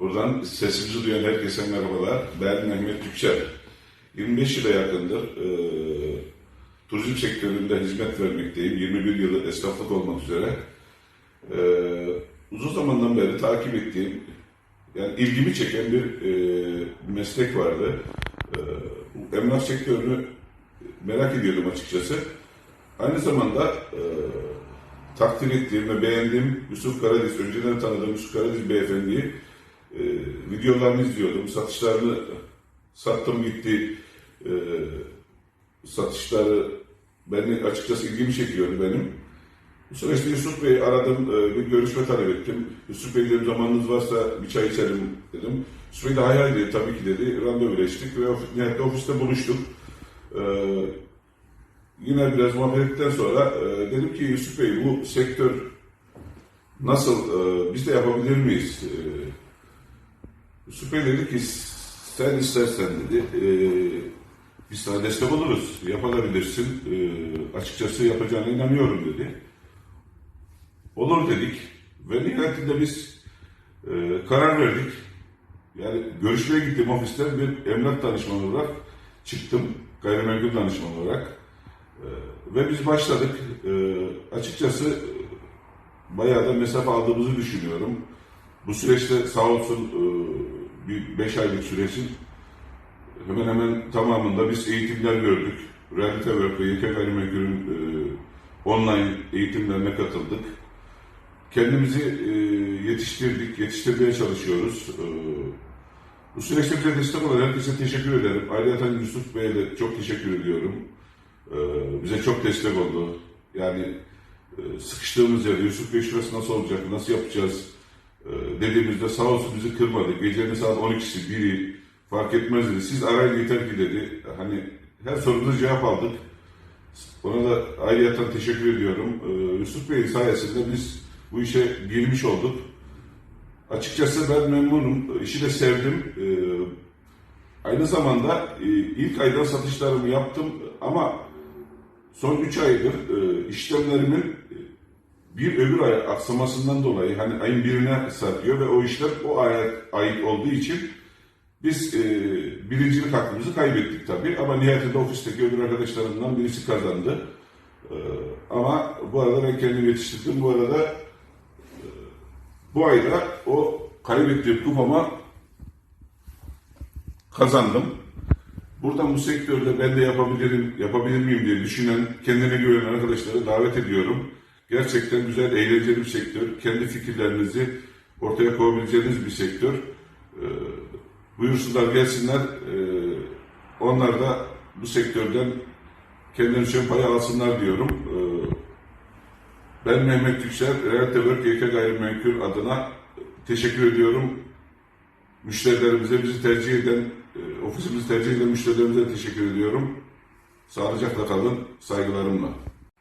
Buradan sesimizi duyan herkese merhabalar. Ben Mehmet Yüksel. 25 yıla yakındır e, turizm sektöründe hizmet vermekteyim. 21 yılı esnaflık olmak üzere. E, uzun zamandan beri takip ettiğim, yani ilgimi çeken bir e, meslek vardı. E, emlak sektörünü merak ediyordum açıkçası. Aynı zamanda e, takdir ettiğim ve beğendiğim Yusuf Karadeniz, önceden tanıdığım Yusuf Karadeniz beyefendiyi videolarını izliyordum. Satışlarını sattım gitti. E, satışları beni açıkçası ilgimi çekiyordu benim. Bu süreçte Yusuf Bey'i aradım, e, bir görüşme talep ettim. Yusuf Bey dedim zamanınız varsa bir çay içelim dedim. Yusuf Bey de hay hay dedi, tabii ki dedi. Randevuleştik ve ofis, nihayet ofiste buluştuk. E, yine biraz muhabbet ettikten sonra e, dedim ki Yusuf Bey bu sektör nasıl, e, biz de yapabilir miyiz? E, Yusuf Bey dedi ki sen istersen dedi e, biz sana destek oluruz, yapabilirsin. E, açıkçası yapacağına inanıyorum dedi. Olur dedik ve nihayetinde biz e, karar verdik. Yani görüşmeye gittim ofisten bir emlak danışmanı olarak çıktım. Gayrimenkul danışmanı olarak. E, ve biz başladık. E, açıkçası bayağı da mesafe aldığımızı düşünüyorum. Bu süreçte sağ olsun e, bir beş aylık sürecin hemen hemen tamamında biz eğitimler gördük. Realite Work ve YK Gayrimenkul'ün e, online eğitimlerine katıldık. Kendimizi e, yetiştirdik, yetiştirmeye çalışıyoruz. E, bu süreçte bize destek olan herkese teşekkür ederim. Ayrıca Yusuf Bey'e de çok teşekkür ediyorum. E, bize çok destek oldu. Yani e, sıkıştığımız yerde Yusuf Bey şurası nasıl olacak, nasıl yapacağız dediğimizde sağ olsun bizi kırmadı. Gecenin saat 12'si, 1'i fark etmez dedi. Siz arayın yeter ki dedi. Hani her sorumuza cevap aldık. Ona da ayrıyeten teşekkür ediyorum. Ee, Yusuf Bey sayesinde biz bu işe girmiş olduk. Açıkçası ben memnunum. İşi de sevdim. Ee, aynı zamanda e, ilk aydan satışlarımı yaptım ama son 3 aydır e, işlemlerimin bir öbür ay aksamasından dolayı hani ayın birine sarkıyor ve o işler o aya ait olduğu için biz e, birincilik hakkımızı kaybettik tabii ama nihayetinde ofisteki öbür arkadaşlarımdan birisi kazandı. E, ama bu arada ben kendimi yetiştirdim. Bu arada e, bu ayda o kaybettiğim kupama kazandım. Buradan bu sektörde ben de yapabilirim, yapabilir miyim diye düşünen, kendine güvenen arkadaşları davet ediyorum. Gerçekten güzel, eğlenceli bir sektör. Kendi fikirlerinizi ortaya koyabileceğiniz bir sektör. Ee, buyursunlar gelsinler. Ee, onlar da bu sektörden kendileri için pay alsınlar diyorum. Ee, ben Mehmet Yüksel, Realte Work YK Gayrimenkul adına teşekkür ediyorum. Müşterilerimize, bizi tercih eden, e, ofisimizi tercih eden müşterilerimize teşekkür ediyorum. Sağlıcakla kalın, saygılarımla.